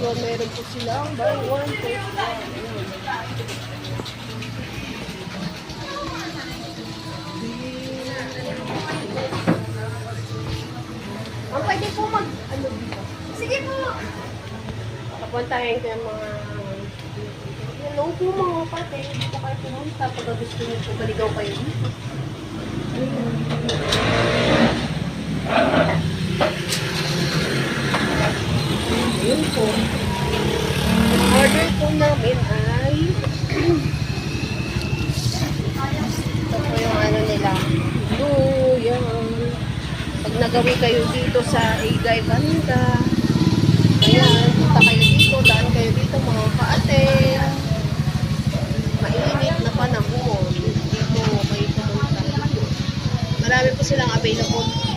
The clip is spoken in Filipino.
lang, buy one, take one. Yun. Ang pwede po mag, ano dito? Sige po. Papuntahin ko yung mga Hello po mga pate. Dito kayo pumunta pag gusto niyo po maligaw kayo dito. Ayun po. Ang order po namin ay ito po yung ano nila. Luya. Pag nagawi kayo dito sa Igay Banda, Ayan, punta kayo dito, daan kayo dito mga kaate. Mainit na panahon. Dito kayo pumunta. Marami po silang available